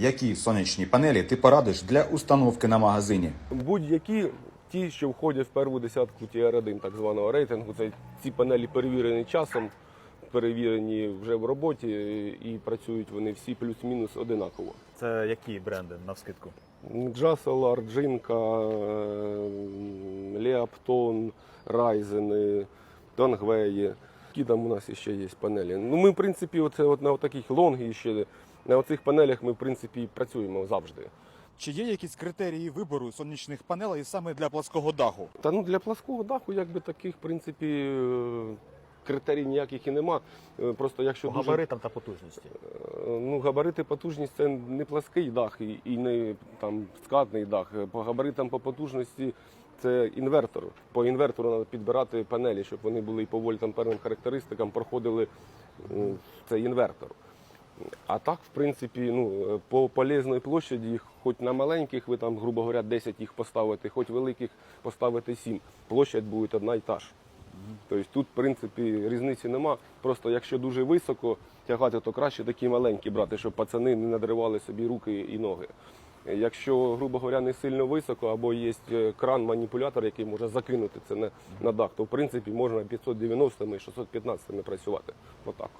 Які сонячні панелі ти порадиш для установки на магазині? Будь-які ті, що входять в перву десятку TR1 так званого рейтингу, це ці панелі перевірені часом, перевірені вже в роботі і працюють вони всі плюс-мінус одинаково. Це які бренди навскидку? Джаселар, Джинка, Леоптон, Райзени, Донгвеї. Там у нас ще є панелі? Ну, ми, в принципі, оце от на таких лонгі ще на оцих панелях ми, в принципі, працюємо завжди. Чи є якісь критерії вибору сонячних панелей саме для плоского даху? Та ну для плоского даху, якби таких, в принципі, е, критерій ніяких і нема. Е, Просто якщо По дуже, габаритам та потужності. е, ну, габарити, потужність це не плаский дах і, і не там скатний дах. По габаритам, по потужності це інвертор. По інвертору треба підбирати панелі, щоб вони були і по вольтамперним характеристикам проходили е, цей інвертор. А так, в принципі, ну, е, по полезної площаді, їх хоч на маленьких ви там, грубо говоря, 10 їх поставите, хоч великих поставити 7. Площадь буде одна і та ж. Тобто тут, в принципі, різниці нема. Просто якщо дуже високо тягати, то краще такі маленькі брати, щоб пацани не надривали собі руки і ноги. Якщо, грубо говоря, не сильно високо, або є е, кран-маніпулятор, який може закинути це на, на дах, то в принципі можна 590 і 615 працювати. Отак.